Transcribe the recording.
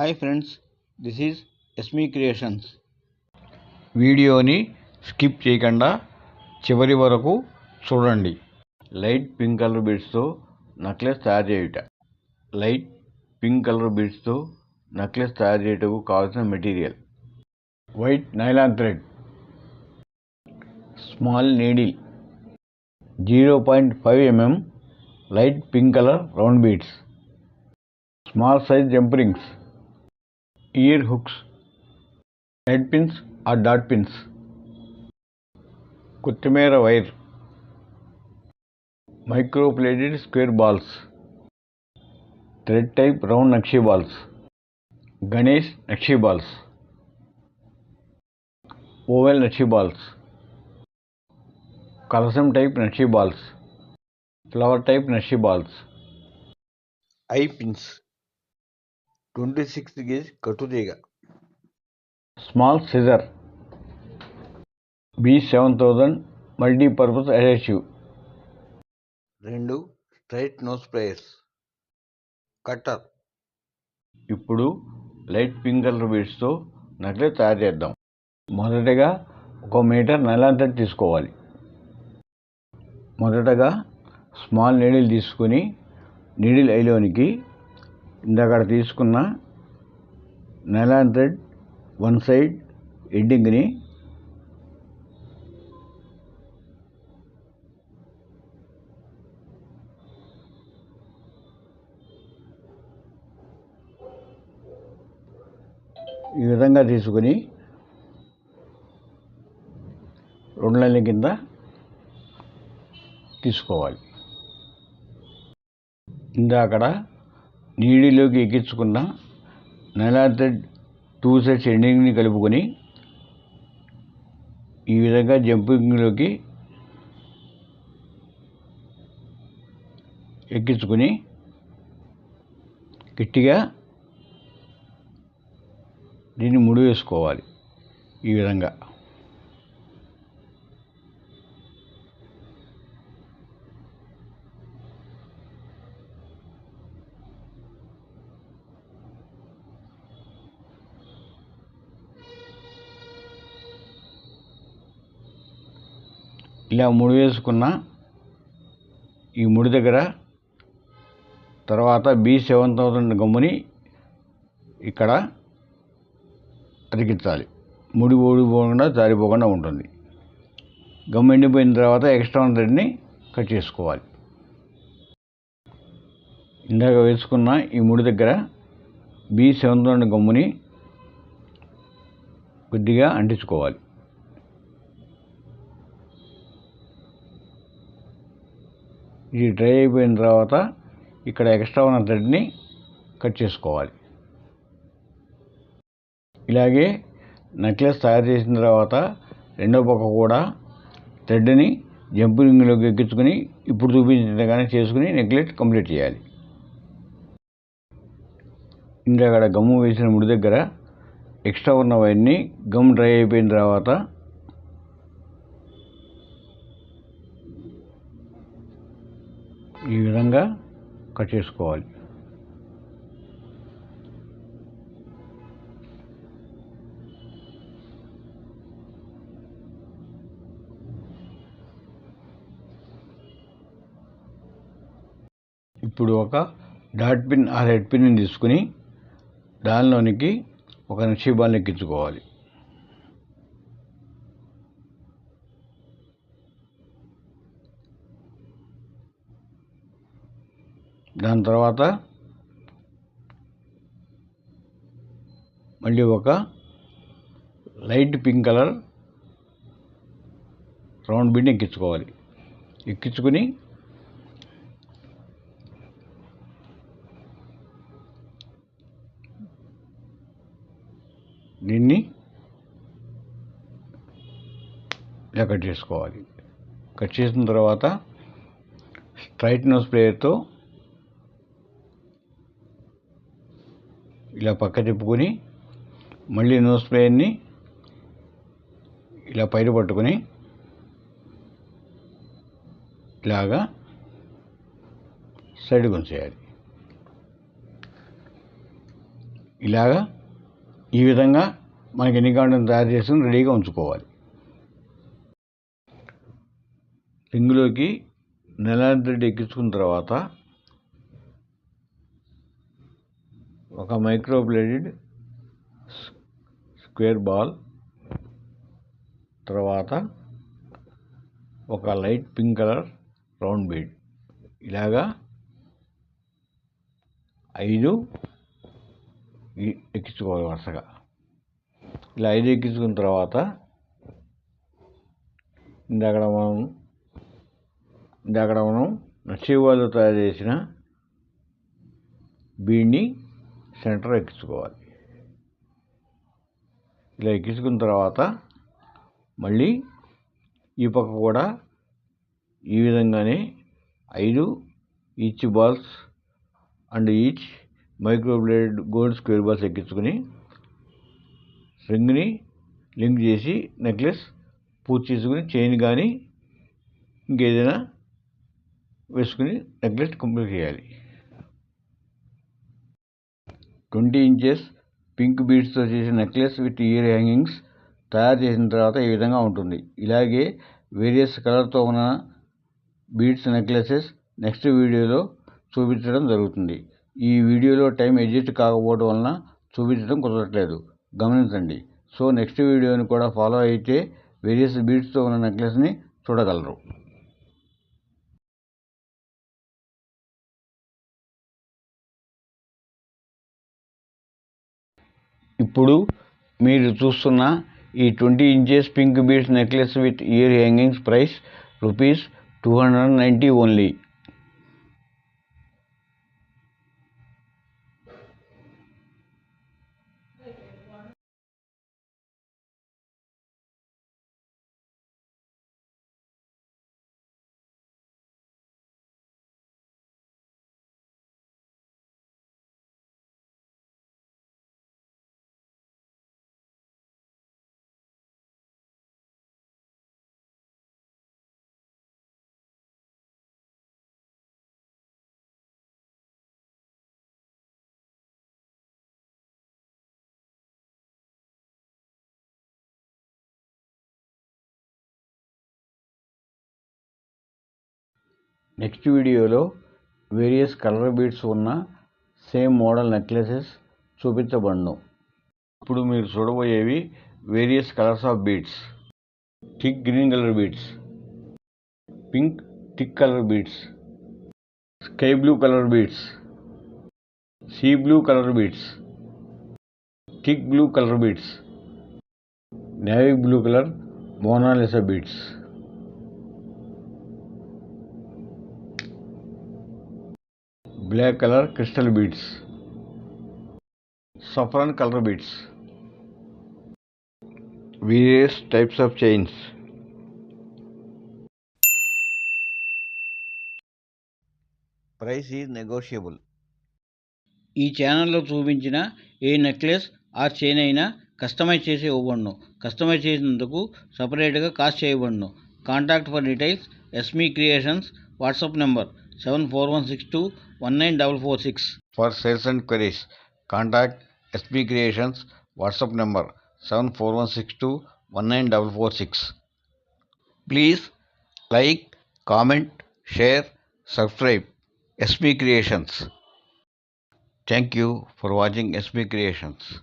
Hi friends this is Esmee creations వీడియోని skip చేయకుండా చివరి వరకు చూడండి. లైట్ పింక్ కలర్ బీడ్స్తో నక్లెస్ తయారు చేయుట. లైట్ పింక్ కలర్ బీడ్స్తో నక్లెస్ తయారు చేయుటకు కావాల్సిన material white nylon thread small needle zero point five mm light pink colour round beads small size jump rings ear hooks, head pins or dart pins, kutimera wire, microplated square balls, thread type round nakshi balls, Ganesh nakshi balls, oval nakshi balls, kalasam type nakshi balls, flower type nakshi balls, eye pins. Twenty six gauge కట్టుతీగ small scissor. B seven thousand multipurpose adhesive. రెండు straight nose pliers cutter. ఇప్పుడు light pink colour బీడ్స్తో necklace తయారు చేద్దాం. మొదటగా ఒక metre thread తీసుకోవాలి. మొదటగా small needle తీసుకొని నీడిల్ ఐలోనికి ఇందాక తీసుకున్న నైలాన్ థ్రెడ్ వన్ సైడ్ ఎండింగ్ని ఈ విధంగా తీసుకొని రెండు లైన్ల కింద తీసుకోవాలి. ఇందాకడ నీడిలోకి ఎక్కించుకున్న నైలాన్ టూ సెట్స్ ఎండింగ్ని కలుపుకొని ఈ విధంగా జంపింగ్లోకి ఎక్కించుకొని గట్టిగా దీన్ని ముడి వేసుకోవాలి ఈ విధంగా. ఇలా ముడి వేసుకున్న ఈ ముడి దగ్గర తర్వాత బీ సెవెన్ థౌజండ్ గమ్ముని ఇక్కడ అతికించాలి. ముడి ఊడిపోకుండా జారిపోకుండా ఉంటుంది. గమ్ము ఎండిపోయిన తర్వాత ఎక్స్ట్రా థ్రెడ్ని కట్ చేసుకోవాలి. ఇందాక వేసుకున్న ఈ ముడి దగ్గర బీ సెవెన్ థౌజండ్ గమ్ముని కొద్దిగా అంటించుకోవాలి. ఇది డ్రై అయిపోయిన తర్వాత ఇక్కడ ఎక్స్ట్రా ఉన్న థ్రెడ్ని కట్ చేసుకోవాలి. ఇలాగే నెక్లెస్ తయారు చేసిన తర్వాత రెండో పక్క కూడా థ్రెడ్ని జంపింగ్లోకి ఎక్కించుకొని ఇప్పుడు చూపించినట్టుగానే చేసుకుని నెక్లెట్ కంప్లీట్ చేయాలి. ఇందాక గమ్ము వేసిన ముడి దగ్గర ఎక్స్ట్రా ఉన్న వైర్ని గమ్ డ్రై అయిపోయిన తర్వాత ఈ విధంగా కట్ చేసుకోవాలి. ఇప్పుడు ఒక డాట్ పిన్ ఆ హెడ్ పిన్ని తీసుకుని దానిలోనికి ఒక నిక్షేపాన్ని ఎక్కించుకోవాలి. దాని తర్వాత మళ్ళీ ఒక లైట్ పింక్ కలర్ రౌండ్ బిడ్ని ఎక్కించుకోవాలి. ఎక్కించుకుని దీన్ని ఇలా కట్ చేసుకోవాలి. కట్ చేసిన తర్వాత స్ట్రైట్ నోస్ ప్లేయర్తో ఇలా పక్క తిప్పుకొని మళ్ళీ నోస్ ప్లేయర్ని ఇలా పైన పట్టుకొని ఇలాగా సైడ్ గుంచేయాలి. ఇలాగా ఈ విధంగా మనకి ఎన్ని కాండం తయారు చేసుకుని రెడీగా ఉంచుకోవాలి. రింగులోకి నెలాంటి థ్రెడ్ ఎక్కించుకున్న తర్వాత ఒక మైక్రోబ్లేడెడ్ స్క్వేర్ బాల్ తర్వాత ఒక light pink colour round bead. ఇలాగా ఐదు ఎక్కించుకోవాలి వరుసగా. ఇలా ఐదు ఎక్కించుకున్న తర్వాత ఇందాక మనం ఇందాక మనం నక్షీవాళ్ళు తయారు చేసిన బీడ్ని సెంటర్ ఎక్కించుకోవాలి. ఇలా ఎక్కించుకున్న తర్వాత మళ్ళీ ఈ పక్క కూడా ఈ విధంగానే ఐదు each balls and each micro blade gold square balls ఎక్కించుకొని రింగ్ని లింక్ చేసి నెక్లెస్ పూర్తి చేసుకుని చైన్ కానీ ఇంకేదైనా వేసుకుని నెక్లెస్ కంప్లీట్ చేయాలి. ట్వంటీ ఇంచెస్ పింక్ బీడ్స్తో చేసిన నెక్లెస్ విత్ ఇయర్ హ్యాంగింగ్స్ తయారు చేసిన తర్వాత ఈ విధంగా ఉంటుంది. ఇలాగే వేరియస్ కలర్తో ఉన్న బీడ్స్ నెక్లెసెస్ నెక్స్ట్ వీడియోలో చూపించడం జరుగుతుంది. ఈ వీడియోలో టైం అడ్జస్ట్ కాకపోవడం వలన చూపించడం కుదరట్లేదు. గమనించండి. సో నెక్స్ట్ వీడియోని కూడా ఫాలో అయితే వేరియస్ బీడ్స్తో ఉన్న నెక్లెస్ని చూడగలరు. ఇప్పుడు మీరు చూస్తున్న ఈ twenty inches pink beads necklace with ear hangings price rupees two hundred ninety only. Next వీడియోలో వేరియస్ కలర్ బీడ్స్ ఉన్న సేమ్ మోడల్ నెక్లెసెస్ చూపించబడను. ఇప్పుడు మీరు చూడబోయేవి various colours of beads thick green colour beads pink thick colour beads sky blue colour beads sea blue colour beads thick blue colour beads navy blue colour Mona Lisa beads black color crystal beads saffron color beads various types of chains price is negotiable. ఈ ఛానల్లో చూపించిన ఏ necklace ఆ chain అయినా customise చేసి ఇవ్వబడును. Customise చేసినందుకు సపరేట్గా కాస్ట్ చేయబడును. Contact for details Esmee creations WhatsApp number seven four one six two 19446. For sales and queries, contact SB Creations WhatsApp number 74162 19446. Please like, comment, share, subscribe. SB Creations. Thank you for watching SB Creations.